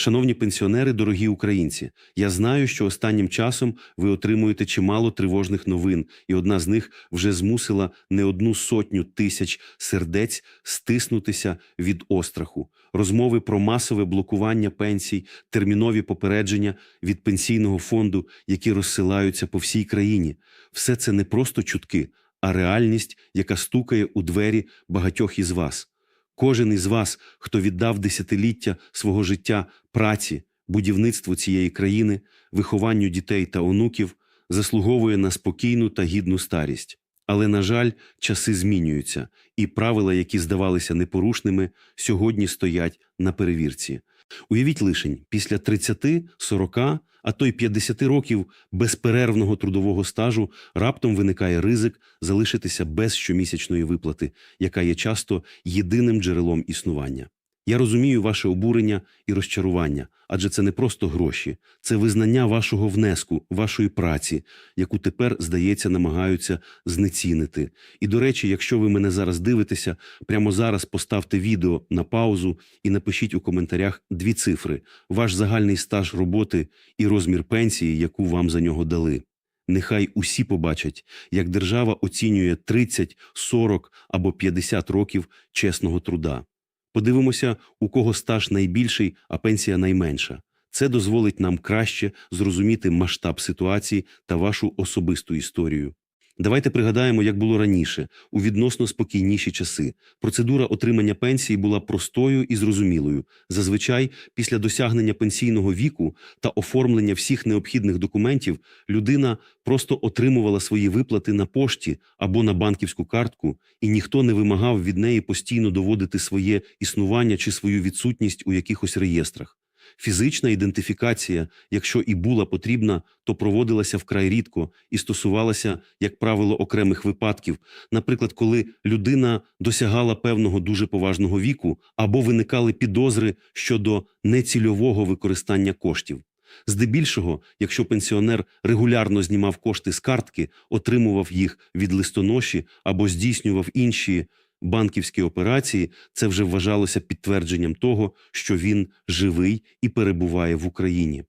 Шановні пенсіонери, дорогі українці, я знаю, що останнім часом ви отримуєте чимало тривожних новин, і одна з них вже змусила не одну сотню тисяч сердець стиснутися від остраху. Розмови про масове блокування пенсій, термінові попередження від пенсійного фонду, які розсилаються по всій країні. Все це не просто чутки, а реальність, яка стукає у двері багатьох із вас. Кожен із вас, хто віддав десятиліття свого життя праці, будівництву цієї країни, вихованню дітей та онуків, заслуговує на спокійну та гідну старість. Але, на жаль, часи змінюються, і правила, які здавалися непорушними, сьогодні стоять на перевірці. Уявіть лишень, після 30, 40, а то й 50 років безперервного трудового стажу раптом виникає ризик залишитися без щомісячної виплати, яка є часто єдиним джерелом існування. Я розумію ваше обурення і розчарування, адже це не просто гроші, це визнання вашого внеску, вашої праці, яку тепер, здається, намагаються знецінити. І, до речі, якщо ви мене зараз дивитеся, прямо зараз поставте відео на паузу і напишіть у коментарях дві цифри: ваш загальний стаж роботи і розмір пенсії, яку вам за нього дали. Нехай усі побачать, як держава оцінює 30, 40 або 50 років чесного труда. Подивимося, у кого стаж найбільший, а пенсія найменша. Це дозволить нам краще зрозуміти масштаб ситуації та вашу особисту історію. Давайте пригадаємо, як було раніше, у відносно спокійніші часи. Процедура отримання пенсії була простою і зрозумілою. Зазвичай, після досягнення пенсійного віку та оформлення всіх необхідних документів, людина просто отримувала свої виплати на пошті або на банківську картку, і ніхто не вимагав від неї постійно доводити своє існування чи свою відсутність у якихось реєстрах. Фізична ідентифікація, якщо і була потрібна, то проводилася вкрай рідко і стосувалася, як правило, окремих випадків, наприклад, коли людина досягала певного дуже поважного віку або виникали підозри щодо нецільового використання коштів. Здебільшого, якщо пенсіонер регулярно знімав кошти з картки, отримував їх від листоноші або здійснював інші банківські операції, це вже вважалося підтвердженням того, що він живий і перебуває в Україні.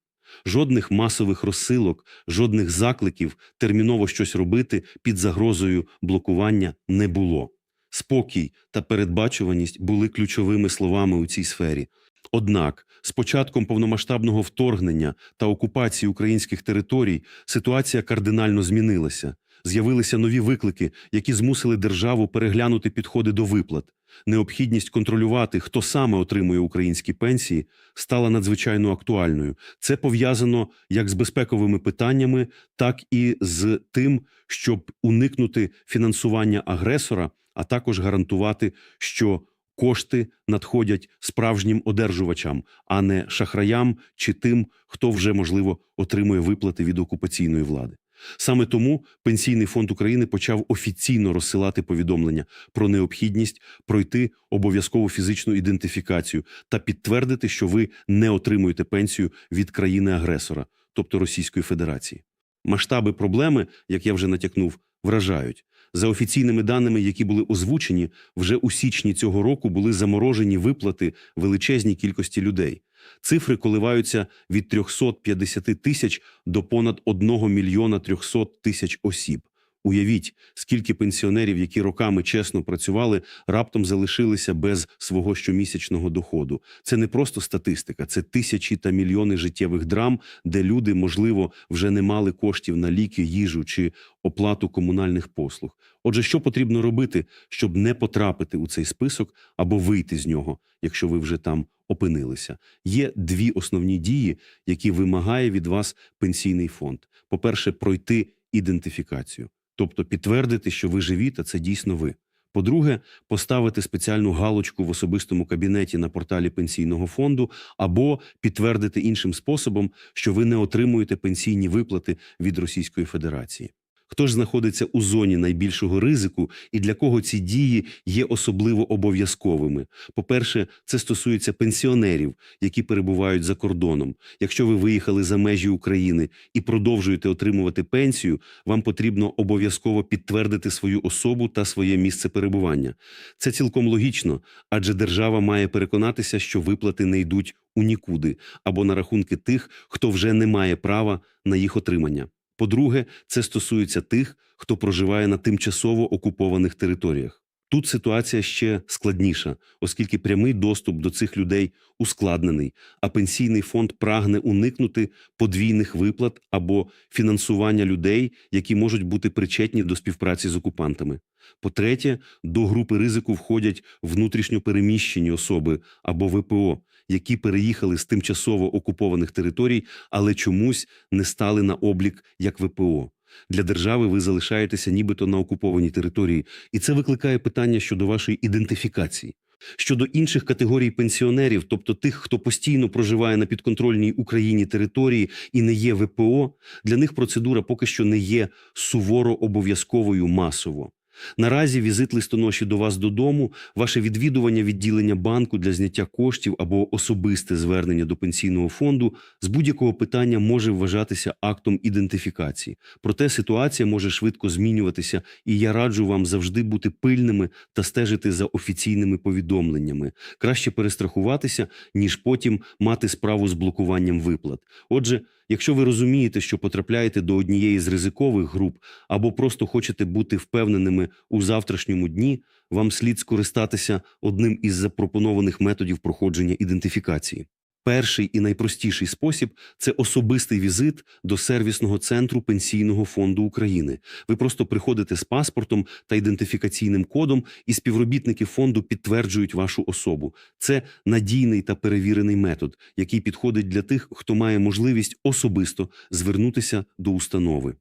Жодних масових розсилок, жодних закликів терміново щось робити під загрозою блокування не було. Спокій та передбачуваність були ключовими словами у цій сфері. Однак, з початком повномасштабного вторгнення та окупації українських територій ситуація кардинально змінилася. З'явилися нові виклики, які змусили державу переглянути підходи до виплат. Необхідність контролювати, хто саме отримує українські пенсії, стала надзвичайно актуальною. Це пов'язано як з безпековими питаннями, так і з тим, щоб уникнути фінансування агресора, а також гарантувати, що кошти надходять справжнім одержувачам, а не шахраям чи тим, хто вже можливо отримує виплати від окупаційної влади. Саме тому Пенсійний фонд України почав офіційно розсилати повідомлення про необхідність пройти обов'язкову фізичну ідентифікацію та підтвердити, що ви не отримуєте пенсію від країни-агресора, тобто Російської Федерації. Масштаби проблеми, як я вже натякнув, вражають. За офіційними даними, які були озвучені, вже у січні цього року були заморожені виплати величезній кількості людей. Цифри коливаються від 350 тисяч до понад 1 мільйона 300 тисяч осіб. Уявіть, скільки пенсіонерів, які роками чесно працювали, раптом залишилися без свого щомісячного доходу. Це не просто статистика, це тисячі та мільйони життєвих драм, де люди, можливо, вже не мали коштів на ліки, їжу чи оплату комунальних послуг. Отже, що потрібно робити, щоб не потрапити у цей список або вийти з нього, якщо ви вже там опинилися? Є дві основні дії, які вимагає від вас пенсійний фонд. По-перше, пройти ідентифікацію, тобто підтвердити, що ви живі, та це дійсно ви. По-друге, поставити спеціальну галочку в особистому кабінеті на порталі пенсійного фонду або підтвердити іншим способом, що ви не отримуєте пенсійні виплати від Російської Федерації. Хто ж знаходиться у зоні найбільшого ризику і для кого ці дії є особливо обов'язковими? По-перше, це стосується пенсіонерів, які перебувають за кордоном. Якщо ви виїхали за межі України і продовжуєте отримувати пенсію, вам потрібно обов'язково підтвердити свою особу та своє місце перебування. Це цілком логічно, адже держава має переконатися, що виплати не йдуть у нікуди або на рахунки тих, хто вже не має права на їх отримання. По-друге, це стосується тих, хто проживає на тимчасово окупованих територіях. Тут ситуація ще складніша, оскільки прямий доступ до цих людей ускладнений, а пенсійний фонд прагне уникнути подвійних виплат або фінансування людей, які можуть бути причетні до співпраці з окупантами. По-третє, до групи ризику входять внутрішньопереміщені особи або ВПО, які переїхали з тимчасово окупованих територій, але чомусь не стали на облік як ВПО. Для держави ви залишаєтеся нібито на окупованій території, і це викликає питання щодо вашої ідентифікації. Щодо інших категорій пенсіонерів, тобто тих, хто постійно проживає на підконтрольній Україні території і не є ВПО, для них процедура поки що не є суворо обов'язковою масово. Наразі візит листоноші до вас додому, ваше відвідування відділення банку для зняття коштів або особисте звернення до пенсійного фонду з будь-якого питання може вважатися актом ідентифікації. Проте ситуація може швидко змінюватися, і я раджу вам завжди бути пильними та стежити за офіційними повідомленнями. Краще перестрахуватися, ніж потім мати справу з блокуванням виплат. Отже, якщо ви розумієте, що потрапляєте до однієї з ризикових груп або просто хочете бути впевненими у завтрашньому дні, вам слід скористатися одним із запропонованих методів проходження ідентифікації. Перший і найпростіший спосіб це особистий візит до сервісного центру Пенсійного фонду України. Ви просто приходите з паспортом та ідентифікаційним кодом, і співробітники фонду підтверджують вашу особу. Це надійний та перевірений метод, який підходить для тих, хто має можливість особисто звернутися до установи.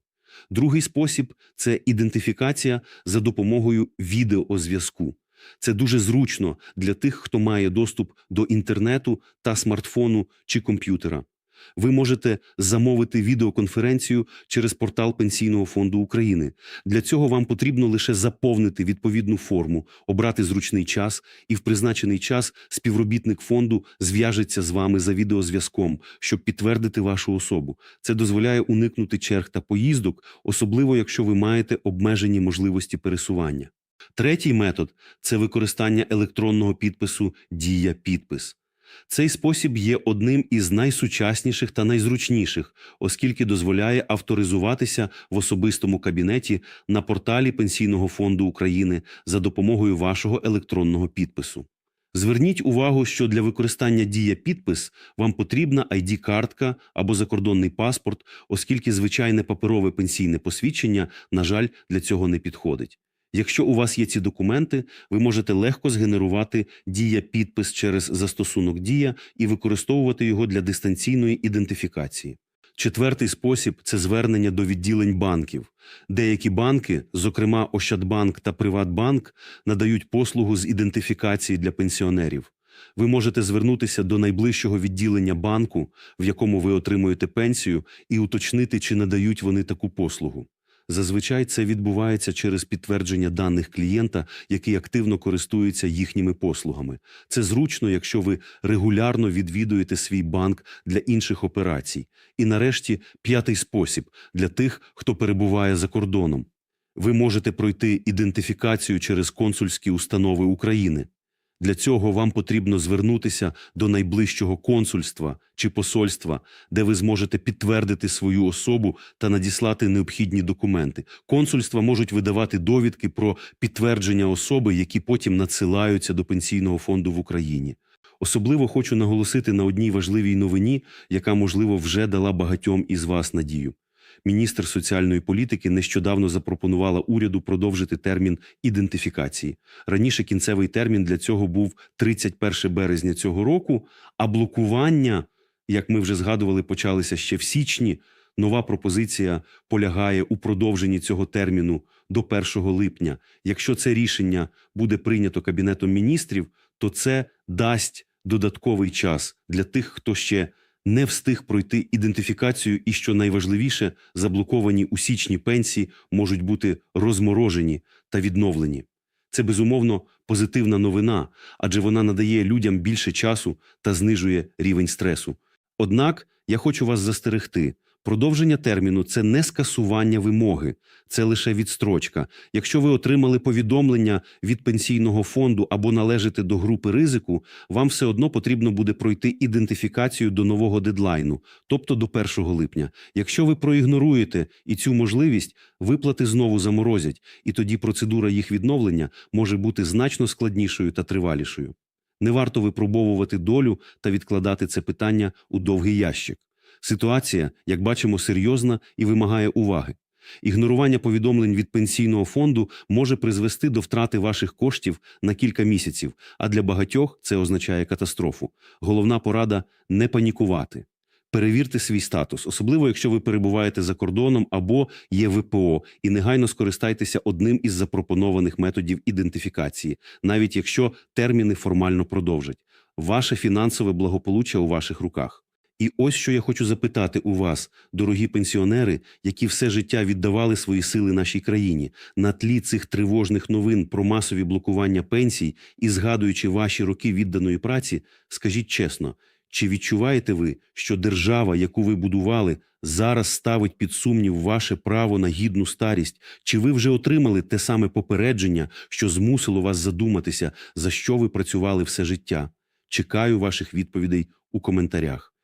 Другий спосіб це ідентифікація за допомогою відеозв'язку. Це дуже зручно для тих, хто має доступ до інтернету та смартфону чи комп'ютера. Ви можете замовити відеоконференцію через портал Пенсійного фонду України. Для цього вам потрібно лише заповнити відповідну форму, обрати зручний час, і в призначений час співробітник фонду зв'яжеться з вами за відеозв'язком, щоб підтвердити вашу особу. Це дозволяє уникнути черг та поїздок, особливо якщо ви маєте обмежені можливості пересування. Третій метод це використання електронного підпису Дія підпис. Цей спосіб є одним із найсучасніших та найзручніших, оскільки дозволяє авторизуватися в особистому кабінеті на порталі Пенсійного фонду України за допомогою вашого електронного підпису. Зверніть увагу, що для використання дія підпис вам потрібна ID-картка або закордонний паспорт, оскільки звичайне паперове пенсійне посвідчення, на жаль, для цього не підходить. Якщо у вас є ці документи, ви можете легко згенерувати дія підпис через застосунок Дія і використовувати його для дистанційної ідентифікації. Четвертий спосіб це звернення до відділень банків. Деякі банки, зокрема Ощадбанк та Приватбанк, надають послугу з ідентифікації для пенсіонерів. Ви можете звернутися до найближчого відділення банку, в якому ви отримуєте пенсію, і уточнити, чи надають вони таку послугу. Зазвичай це відбувається через підтвердження даних клієнта, який активно користується їхніми послугами. Це зручно, якщо ви регулярно відвідуєте свій банк для інших операцій. І нарешті п'ятий спосіб для тих, хто перебуває за кордоном. Ви можете пройти ідентифікацію через консульські установи України. Для цього вам потрібно звернутися до найближчого консульства чи посольства, де ви зможете підтвердити свою особу та надіслати необхідні документи. Консульства можуть видавати довідки про підтвердження особи, які потім надсилаються до пенсійного фонду в Україні. Особливо хочу наголосити на одній важливій новині, яка, можливо, вже дала багатьом із вас надію. Міністр соціальної політики нещодавно запропонувала уряду продовжити термін ідентифікації. Раніше кінцевий термін для цього був 31 березня цього року, а блокування, як ми вже згадували, почалися ще в січні. Нова пропозиція полягає у продовженні цього терміну до 1 липня. Якщо це рішення буде прийнято Кабінетом міністрів, то це дасть додатковий час для тих, хто ще не встиг пройти ідентифікацію і, що найважливіше, заблоковані у січні пенсії можуть бути розморожені та відновлені. Це безумовно позитивна новина, адже вона надає людям більше часу та знижує рівень стресу. Однак я хочу вас застерегти. Продовження терміну це не скасування вимоги, це лише відстрочка. Якщо ви отримали повідомлення від пенсійного фонду або належите до групи ризику, вам все одно потрібно буде пройти ідентифікацію до нового дедлайну, тобто до 1 липня. Якщо ви проігноруєте і цю можливість, виплати знову заморозять, і тоді процедура їх відновлення може бути значно складнішою та тривалішою. Не варто випробовувати долю та відкладати це питання у довгий ящик. Ситуація, як бачимо, серйозна і вимагає уваги. Ігнорування повідомлень від пенсійного фонду може призвести до втрати ваших коштів на кілька місяців, а для багатьох це означає катастрофу. Головна порада не панікувати. Перевірте свій статус, особливо якщо ви перебуваєте за кордоном або є ВПО, і негайно скористайтеся одним із запропонованих методів ідентифікації, навіть якщо терміни формально продовжать. Ваше фінансове благополуччя у ваших руках. І ось що я хочу запитати у вас, дорогі пенсіонери, які все життя віддавали свої сили нашій країні, на тлі цих тривожних новин про масові блокування пенсій і згадуючи ваші роки відданої праці, скажіть чесно, чи відчуваєте ви, що держава, яку ви будували, зараз ставить під сумнів ваше право на гідну старість? Чи ви вже отримали те саме попередження, що змусило вас задуматися, за що ви працювали все життя? Чекаю ваших відповідей у коментарях.